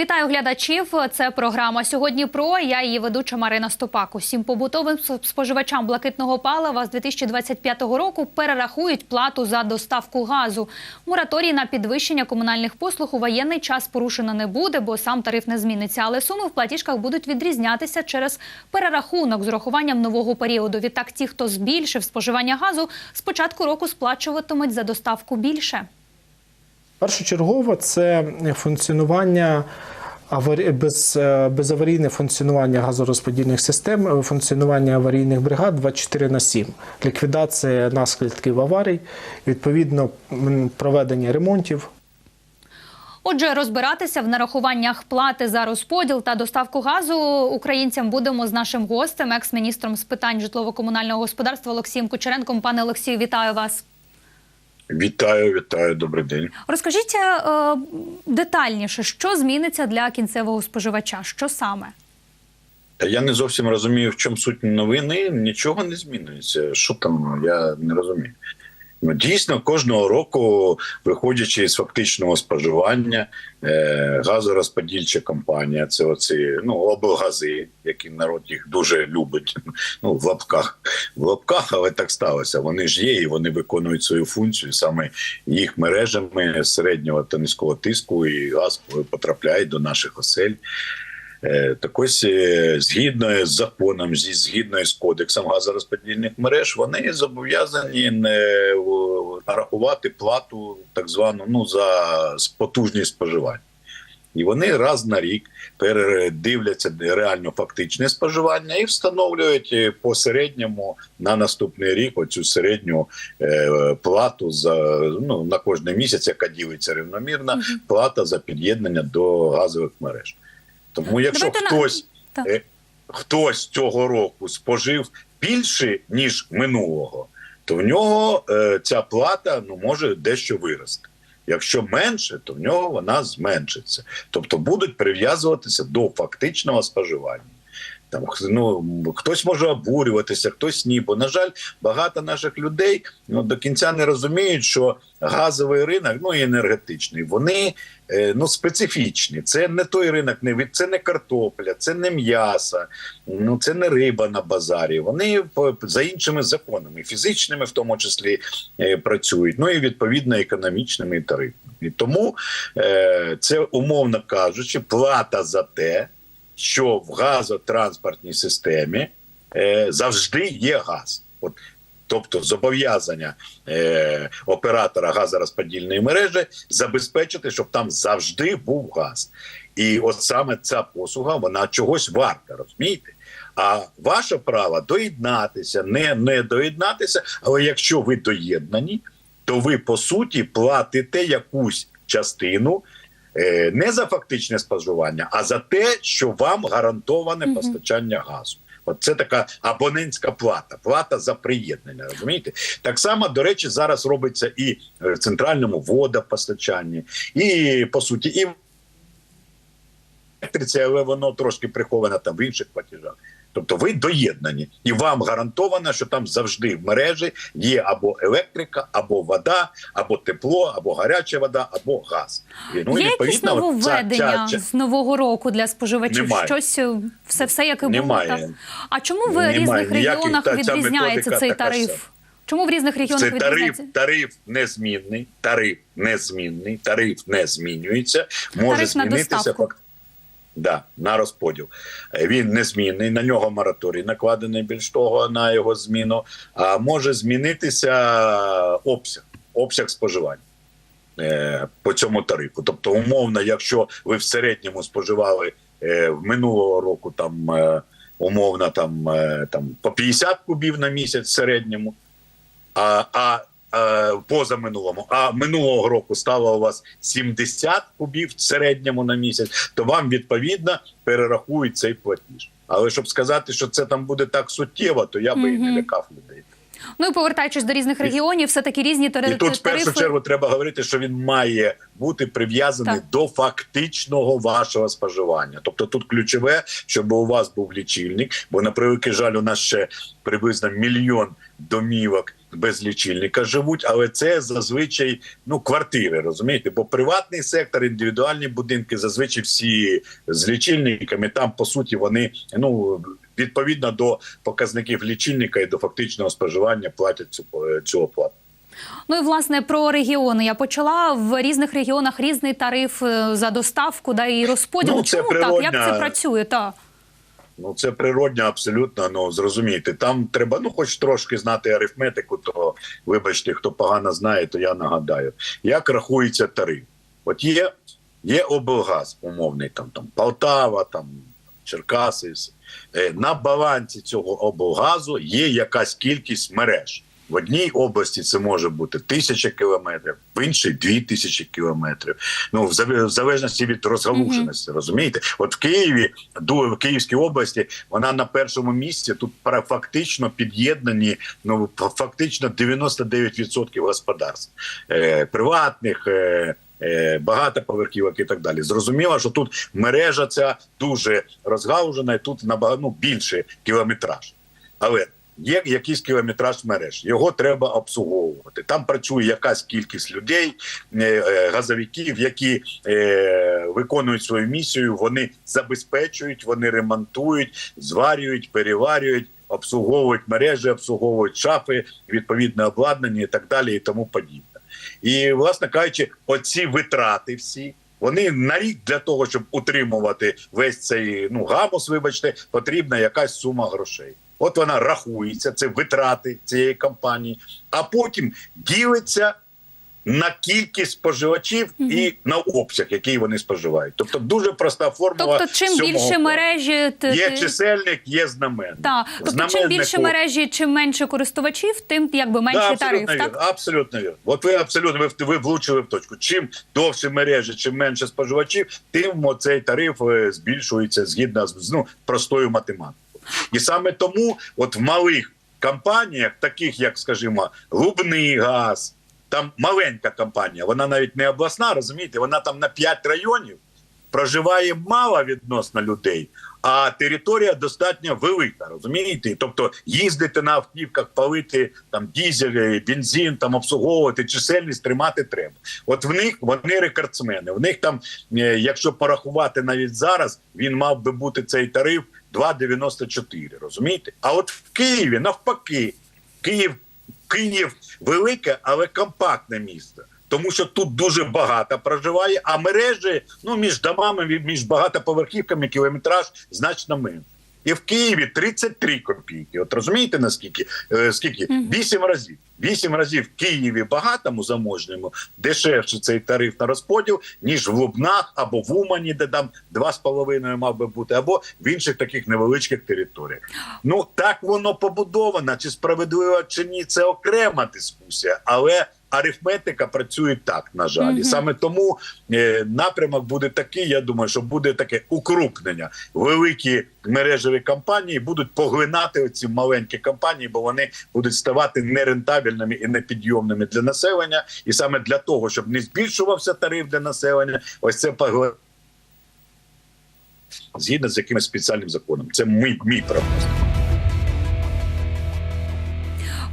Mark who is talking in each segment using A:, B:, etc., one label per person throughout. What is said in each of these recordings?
A: Вітаю глядачів. Це програма сьогодні. Про я її ведуча Марина Стопак. Усім побутовим споживачам блакитного палива з 2025 року перерахують плату за доставку газу. Мораторій на підвищення комунальних послуг у воєнний час порушено не буде, бо сам тариф не зміниться. Але суми в платіжках будуть відрізнятися через перерахунок з урахуванням нового періоду. Відтак, ті, хто збільшив споживання газу, з початку року сплачуватимуть за доставку більше.
B: Першочергово це функціонування без, е, безаварійне функціонування газорозподільних систем, е, функціонування аварійних бригад 24 на 7, ліквідація наслідків аварій, відповідно проведення ремонтів.
A: Отже, розбиратися в нарахуваннях плати за розподіл та доставку газу українцям будемо з нашим гостем, екс-міністром з питань житлово-комунального господарства Олексієм Кучеренком. Пане Олексію, вітаю вас.
C: Вітаю, вітаю, добрий день.
A: Розкажіть е, детальніше, що зміниться для кінцевого споживача? Що саме?
C: Я не зовсім розумію, в чому суть новини. Нічого не змінюється. Що там? Я не розумію. Ну, дійсно, кожного року, виходячи з фактичного споживання, е, газорозподільча компанія, це оці ну облгази, які народ їх дуже любить. Ну в лапках, в лапках, але так сталося. Вони ж є, і вони виконують свою функцію. Саме їх мережами середнього та низького тиску і газ потрапляє до наших осель. Е, Так ось е, згідно з законом, зі- згідно з кодексом газорозподільних мереж, вони зобов'язані не нарахувати плату так звану ну за потужність споживання. І вони раз на рік передивляться реально фактичне споживання і встановлюють е, по середньому на наступний рік оцю середню плату за ну на кожний місяць, яка ділиться рівномірно, плата за під'єднання до газових мереж. Тому якщо
A: Давайте
C: хтось
A: Так.
C: е, хтось цього року спожив більше ніж минулого, то в нього е, ця плата ну може дещо вирости. Якщо менше, то в нього вона зменшиться. Тобто будуть прив'язуватися до фактичного споживання. Там ну хтось може обурюватися, хтось ні. Бо на жаль, багато наших людей ну до кінця не розуміють, що газовий ринок, ну і енергетичний, вони е, ну специфічні. Це не той ринок, не це не картопля, це не м'ясо, ну це не риба на базарі. Вони за іншими законами, фізичними, в тому числі е, працюють. Ну і відповідно економічними і тарифними. І тому е, це умовно кажучи, плата за те що в газотранспортній системі е, завжди є газ. От, тобто зобов'язання е, оператора газорозподільної мережі забезпечити, щоб там завжди був газ. І от саме ця послуга, вона чогось варта, розумієте? А ваше право доєднатися, не, не доєднатися, але якщо ви доєднані, то ви по суті платите якусь частину не за фактичне споживання, а за те, що вам гарантоване
A: Мгм.
C: постачання газу. От це така абонентська плата, плата за приєднання. Розумієте? Так само, до речі, зараз робиться і в центральному водопостачанні, і по суті, і електриці, але воно трошки приховане там в інших платежах. Тобто ви доєднані, і вам гарантовано, що там завжди в мережі є або електрика, або вода, або тепло, або гаряча вода, або газ. І, ну,
A: Є якісь нововведення
C: ця- ця-
A: з нового року для споживачів?
C: Немає.
A: Щось е, все, все як і було.
C: Немає.
A: Так? А чому в
C: Немає
A: різних
C: ніяких,
A: регіонах
C: та-
A: відрізняється цей тариф?
C: сама.
A: Чому в різних регіонах
C: Це тариф, тариф незмінний, тариф незмінний, тариф не змінюється. Може
A: Тариф
C: змінитися
A: доставку.
C: Да, на розподіл. Е, Він незмінний, на нього мораторій накладений більш того на його зміну. А може змінитися обсяг, обсяг споживання е, по цьому тарифу. Тобто, умовно, якщо ви в середньому споживали е, в минулого року там е, умовно там, там по 50 кубів на місяць в середньому, а, а поза минулому, а минулого року стало у вас 70 кубів в середньому на місяць, то вам відповідно перерахують цей платіж. Але щоб сказати, що це там буде так суттєво, то я би і не лякав людей.
A: Ну і повертаючись до різних регіонів, все таки різні тарифи.
C: І тут в першу чергу треба говорити, що він має бути прив'язаний до фактичного вашого споживання. Тобто тут ключове, щоб у вас був лічильник, бо на превеликий жаль, у нас ще приблизно мільйон домівок без лічильника живуть, але це зазвичай ну квартири, розумієте? Бо приватний сектор, індивідуальні будинки зазвичай всі з лічильниками. Там по суті вони ну відповідно до показників лічильника і до фактичного споживання платять цю цю оплату.
A: Ну і власне про регіони. Я почала в різних регіонах різний тариф е, за доставку, да і розподіл.
C: Ну, це
A: Чому так? Як це працює? Та
C: Ну це природньо, абсолютно. Ну зрозумійте. Там треба ну, хоч трошки знати арифметику. То вибачте, хто погано знає, то я нагадаю, як рахується тариф. От є, є облгаз, умовний там там Полтава, там Черкаси. Е, На балансі цього облгазу є якась кількість мереж. В одній області це може бути тисяча кілометрів, в іншій дві тисячі кілометрів. Ну в залежності від розгалуженості, розумієте? От в Києві, в Київській області, вона на першому місці. Тут фактично під'єднані ну фа- фактично 99% господарств е, приватних. Е, е, Багатоповерхівок і так далі. Зрозуміло, що тут мережа ця дуже розгалужена, і тут набагато ну, більше кілометраж. Але є якийсь кілометраж мереж, його треба обслуговувати. Там працює якась кількість людей, е, е, газовиків, які е, виконують свою місію. Вони забезпечують, вони ремонтують, зварюють, переварюють. Обслуговують мережі, обслуговують шафи, відповідне обладнання і так далі, і тому подібне. І, власне кажучи, оці витрати всі. Вони на рік для того, щоб утримувати весь цей ну гамус, вибачте, потрібна якась сума грошей. От вона рахується, це витрати цієї компанії, а потім ділиться на кількість споживачів і на обсяг, який вони споживають. Тобто дуже проста формула.
A: тобто, чим більше
C: класу.
A: мережі,
C: є чисельник, є знаменник.
A: та
C: В
A: тобто, чим
C: знаменнику-
A: більше мережі, чим менше користувачів, тим якби менший
C: Да,
A: тариф.
C: абсолютно
A: Так.
C: Абсолютно вірно. От ви абсолютно ви, ви влучили в точку. Чим довше мережі, чим менше споживачів, тим цей тариф е, збільшується згідно з ну, простою математикою. І саме тому, от в малих компаніях, таких як, скажімо, Лубний газ, там маленька компанія, вона навіть не обласна, розумієте, вона там на 5 районів проживає мало відносно людей, а територія достатньо велика, розумієте? Тобто їздити на автівках, палити там дізель, бензин, там обслуговувати чисельність тримати треба. От в них вони рекордсмени. В них там, е, якщо порахувати навіть зараз, він мав би бути цей тариф 2,94, розумієте? А от в Києві навпаки, Київ, Київ велике, але компактне місто. Тому що тут дуже багато проживає, а мережі ну між домами, між багатоповерхівками кілометраж значно менше. І в Києві 33 копійки. От розумієте наскільки? Е, скільки? Вісім разів. Вісім разів в Києві багатому заможньому дешевше цей тариф на розподіл, ніж в Лубнах або в Умані, де там 2,5 мав би бути, або в інших таких невеличких територіях. Ну так воно побудовано, чи справедливо чи ні, це окрема дискусія, але арифметика працює так, на жаль, і саме тому е, напрямок буде такий. Я думаю, що буде таке укрупнення. Великі мережеві компанії будуть поглинати ці маленькі компанії, бо вони будуть ставати нерентабельними і непідйомними для населення. І саме для того, щоб не збільшувався тариф для населення, ось це поглинання згідно з якимось спеціальним законом. Це мій, мій прогноз.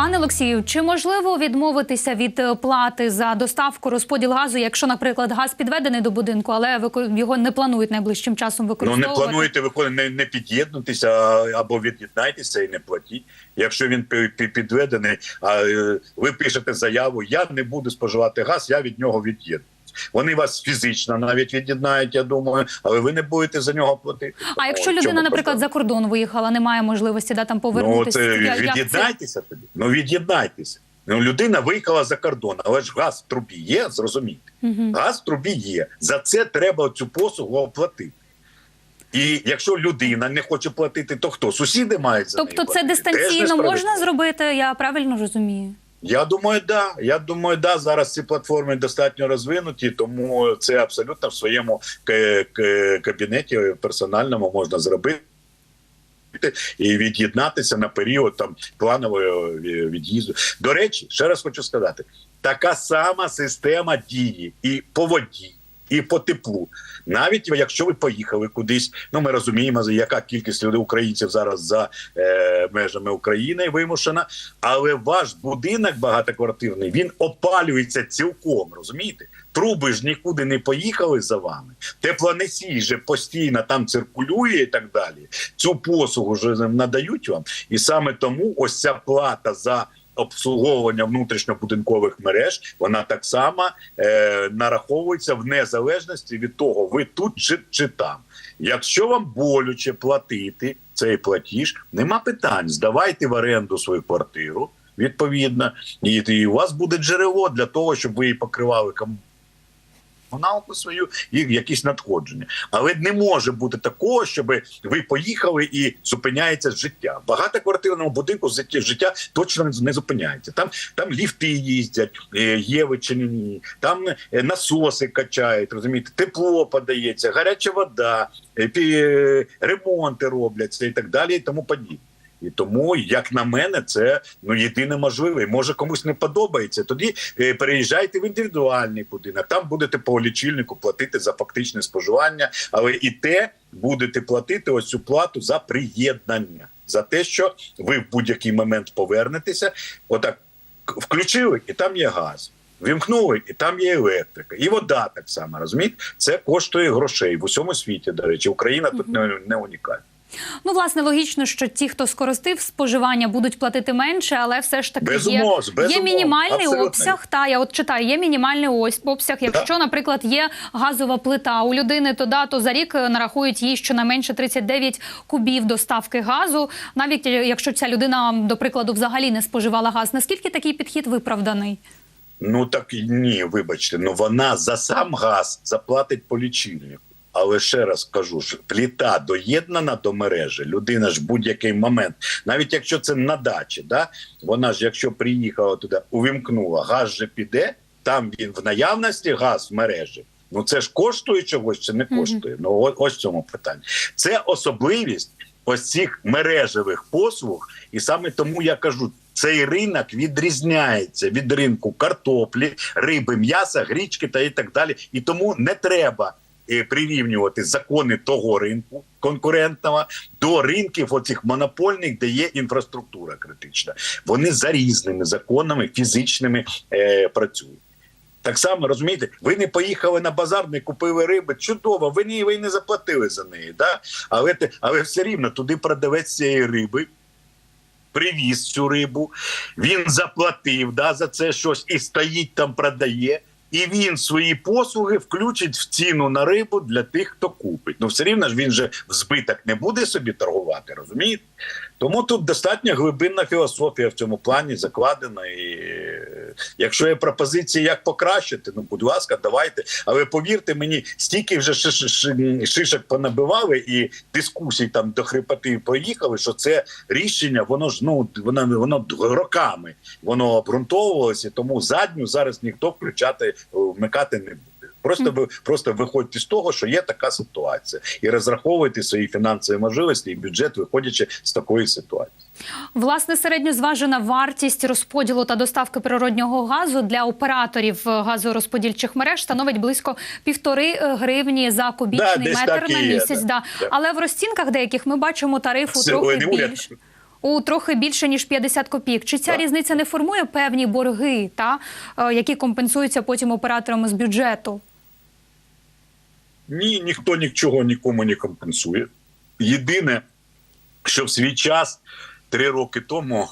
A: Пане Олексію, чи можливо відмовитися від е, плати за доставку розподіл газу, якщо, наприклад, газ підведений до будинку, але його не планують найближчим часом
C: Ну не плануєте виконувати, не, не під'єднуйтеся або від'єднайтеся і не платіть. Якщо він пі- пі- підведений, а е, ви пишете заяву, я не буду споживати газ, я від нього від'єднуюсь. Вони вас фізично навіть від'єднають, я думаю, але ви не будете за нього платити.
A: А якщо людина, наприклад, за кордон виїхала, немає можливості да, там
C: ну
A: повернутися? Я-
C: від'єднайтеся тоді. Ну від'єднайтеся. Ну людина виїхала за кордон, але ж газ в трубі є, зрозумійте.
A: Мгм.
C: Газ в трубі є. За це треба цю послугу оплатити. І якщо людина не хоче платити, то хто? Сусіди мають за неї
A: Тобто це
C: платити. Теж
A: дистанційно можна зробити? Я правильно розумію?
C: Я думаю, да. Я думаю, да. Зараз ці платформи достатньо розвинуті, тому це абсолютно в своєму кабінеті персональному можна зробити. і від'єднатися на період там планового від'їзду. До речі, ще раз хочу сказати: така сама система дії і по воді, і по теплу. Навіть якщо ви поїхали кудись, ну ми розуміємо, яка кількість людей українців зараз за е, межами України вимушена, але ваш будинок багатоквартирний він опалюється цілком, розумієте? Труби ж нікуди не поїхали за вами. Теплоносій же постійно там циркулює і так далі. Цю послугу вже надають вам, і саме тому ось ця плата за обслуговування внутрішньобудинкових мереж вона так само е, нараховується в незалежності від того, ви тут чи, чи там. Якщо вам болюче платити цей платіж, нема питань. Здавайте в оренду свою квартиру відповідно, і, і у вас буде джерело для того, щоб ви її покривали кому комуналку свою і якісь надходження. Але не може бути такого, щоб ви поїхали і зупиняється життя. В багатоквартирному будинку життя, точно не- зупиняється. Там там ліфти їздять, е, є вичинені, там е, насоси качають, розумієте, тепло подається, гаряча вода, е, ремонти робляться і так далі, і тому подібне. І тому, як на мене, це ну єдине можливе. Може комусь не подобається. Тоді е, переїжджайте в індивідуальний будинок. Там будете по лічильнику платити за фактичне споживання, але і те будете платити ось цю плату за приєднання, за те, що ви в будь-який момент повернетеся. Отак включили, і там є газ. Вімкнули, і там є електрика, і вода так само. Розумієте? Це коштує грошей в усьому світі. До речі, Україна тут не, не унікальна.
A: Ну, власне, логічно, що ті, хто скористив споживання, будуть платити менше, але все ж таки є,
C: Безумовно,
A: є
C: безумовно,
A: мінімальний
C: абсолютно.
A: обсяг. Та я от читаю, є мінімальний ось обсяг. Якщо, наприклад, є газова плита у людини, то да, то за рік е, нарахують їй щонайменше 39 кубів доставки газу, навіть е, якщо ця людина, до прикладу, взагалі не споживала газ. Наскільки такий підхід виправданий?
C: Ну так ні, вибачте, ну вона за сам газ заплатить по лічильнику. Але ще раз кажу, що пліта доєднана до мережі, людина ж в будь-який момент, навіть якщо це на дачі, да, вона ж, якщо приїхала туди, увімкнула, газ же піде, там він в наявності газ в мережі. Ну це ж коштує чогось чи не коштує? Ну о- ось цьому питанні. Це особливість ось цих мережевих послуг, і саме тому я кажу. Цей ринок відрізняється від ринку картоплі, риби, м'яса, грічки та і так далі. І тому не треба прирівнювати закони того ринку конкурентного до ринків оцих монопольних, де є інфраструктура критична. Вони за різними законами фізичними е, працюють. Так само розумієте, ви не поїхали на базар, не купили риби. Чудово, ви не, ви не заплатили за неї. Да? Але, але все рівно туди продавець цієї риби. Привіз цю рибу, він заплатив да, за це щось і стоїть там, продає. І він свої послуги включить в ціну на рибу для тих, хто купить. Ну все рівно ж він же в збиток не буде собі торгувати, розумієте? Тому тут достатньо глибинна філософія в цьому плані закладена. І е, якщо є пропозиції, як покращити, ну будь ласка, давайте. Але повірте мені, стільки вже шиш- шиш- шишок понабивали і дискусій там до хрипоти проїхали, що це рішення, воно ж ну воно воно роками воно обґрунтовувалося, тому задню зараз ніхто включати вмикати не буде. Просто ви просто виходьте з того, що є така ситуація, і розраховуйте свої фінансові можливості і бюджет, виходячи з такої ситуації.
A: Власне, середньозважена вартість розподілу та доставки природнього газу для операторів е, газорозподільчих мереж становить близько півтори е, гривні за кубічний
C: Да,
A: метр на місяць.
C: да,
A: Да.
C: да.
A: Але в розцінках деяких ми бачимо тариф у трохи більше. У трохи більше ніж 50 копійок. Чи ця
C: Так.
A: різниця не формує певні борги, та е, які компенсуються потім операторами з бюджету?
C: Ні, ніхто нічого нікому не компенсує. Єдине, що в свій час, три роки тому,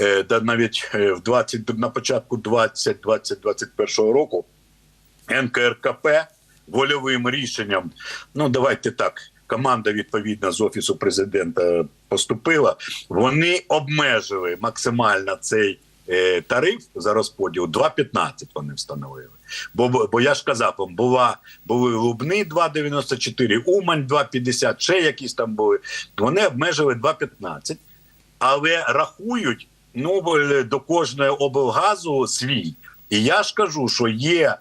C: е, да навіть е, в 20, на початку 2020-2021 року, НКРКП вольовим рішенням, ну давайте так, команда відповідна з офісу президента поступила. Вони обмежили максимально цей е, тариф за розподіл 2,15 вони встановили. Бо, бо я ж казав, була були Лубни 2,94, Умань 2,50, ще якісь там були. Вони обмежили 2,15, але рахують ну до кожного облгазу свій. І я ж кажу, що є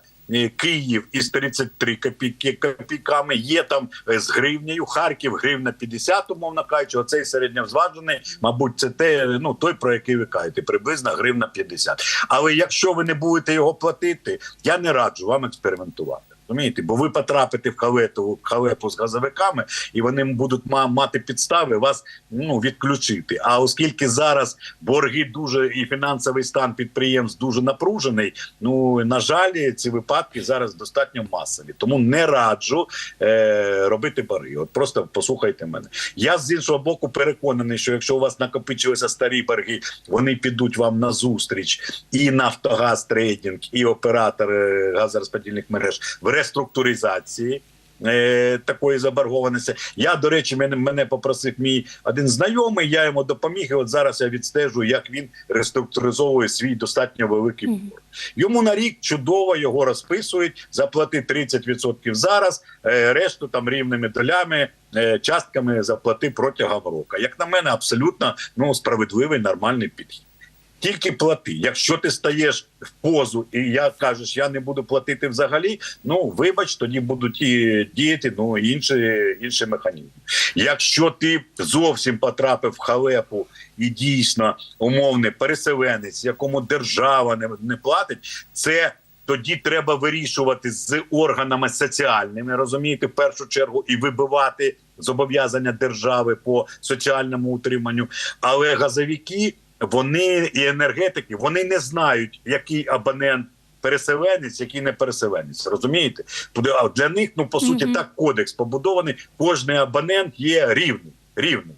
C: Київ із 33 копійки копійками, є там е, з гривнею, Харків гривна 50, умовно кажучи, оцей середньозважений, мабуть, це те, ну той, про який ви кажете, приблизно гривна 50. Але якщо ви не будете його платити, я не раджу вам експериментувати. Розумієте, бо ви потрапите в халету, халепу з газовиками, і вони будуть мати підстави вас ну відключити. А оскільки зараз борги дуже і фінансовий стан підприємств дуже напружений, ну на жаль, ці випадки зараз достатньо масові. Тому не раджу е, робити борги. От просто послухайте мене. Я з іншого боку переконаний, що якщо у вас накопичилися старі борги, вони підуть вам на зустріч і Нафтогаз трейдинг, і оператор е, газорозподільних мереж реструктуризації. е, Такої заборгованості. Я, до речі, мене, мене попросив мій один знайомий, я йому допоміг, і от зараз я відстежую, як він реструктуризовує свій достатньо великий борг. Йому на рік чудово його розписують, заплати 30% зараз, е, решту там рівними долями, е, частками заплати протягом року. Як на мене, абсолютно ну, справедливий, нормальний підхід. Тільки плати. Якщо ти стаєш в позу і я кажеш, я не буду платити взагалі. Ну вибач, тоді будуть і діяти ну інші, інші механізми. Якщо ти зовсім потрапив в халепу і дійсно умовний переселенець, якому держава не, не платить, це. Тоді треба вирішувати з органами соціальними, розумієте, в першу чергу, і вибивати зобов'язання держави по соціальному утриманню. Але газовики вони і енергетики вони не знають, який абонент переселенець, який не переселенець. Розумієте? А Для них, ну по суті,
A: Мгм.
C: так кодекс побудований. Кожний абонент є рівним. рівним.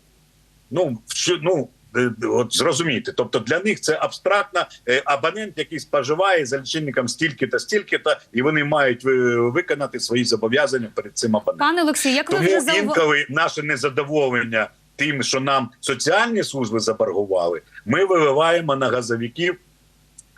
C: Ну, що, ну е, от зрозумієте, тобто для них це абстрактно е, абонент, який споживає за лічильником стільки-то, стільки-то, і вони мають е, виконати свої зобов'язання перед цим абонентом.
A: Пане Олексію, як ви вже
C: інколи наше незадоволення тим, що нам соціальні служби заборгували, ми виливаємо на газовиків.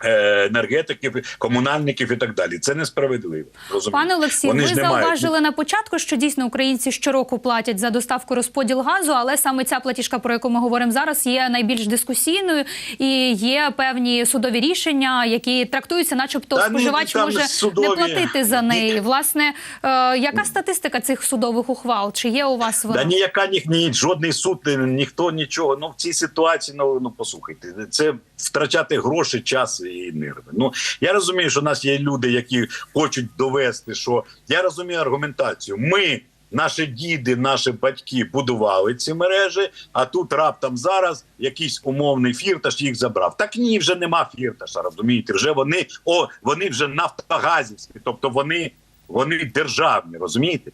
C: Е, Енергетиків, комунальників і так далі. Це несправедливо. Розумієте?
A: Пане Олексію,
C: Вони
A: ви
C: не мають-
A: зауважили на початку, що дійсно українці щороку платять за доставку розподіл газу, але саме ця платіжка, про яку ми говоримо зараз, є найбільш дискусійною і є певні судові рішення, які трактуються, начебто,
C: Та
A: споживач
C: там
A: може
C: судові.
A: не платити за неї.
C: Ні.
A: Власне, е, яка статистика цих судових ухвал? Чи є у вас вона?
C: Да ніяка ні, ні жодний суд, ні- ніхто нічого. Ну в цій ситуації, ну ну послухайте, це втрачати гроші, час і нерви. Ну я розумію, що в нас є люди, які хочуть довести, що я розумію аргументацію. Ми. Наші діди, наші батьки будували ці мережі, а тут раптом зараз якийсь умовний фірташ їх забрав. Так ні, вже нема фірташа, розумієте? Вже вони о, вони вже нафтогазівські, тобто вони, вони державні, розумієте?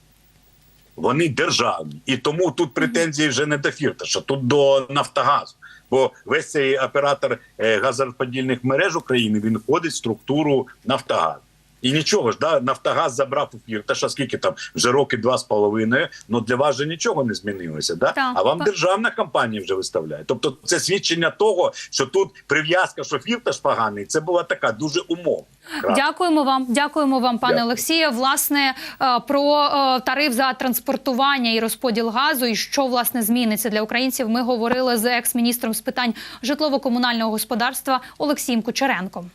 C: Вони державні, і тому тут претензії вже не до Фірташа, тут до Нафтогазу. Бо весь цей оператор е, газорозподільних мереж України він входить в структуру Нафтогазу. І нічого ж, да, Нафтогаз забрав у Фірташа, скільки там вже роки два з половиною. Ну для вас же нічого не змінилося, да?
A: Так,
C: а вам
A: так.
C: державна компанія вже виставляє. Тобто, це свідчення того, що тут прив'язка, що Фірташ поганий, це була така дуже умовна.
A: Дякуємо вам, дякуємо вам, пане
C: Дякую.
A: Олексіє. Власне е, про е, тариф за транспортування і розподіл газу, і що власне зміниться для українців. Ми говорили з екс-міністром з питань житлово-комунального господарства Олексієм Кучеренком.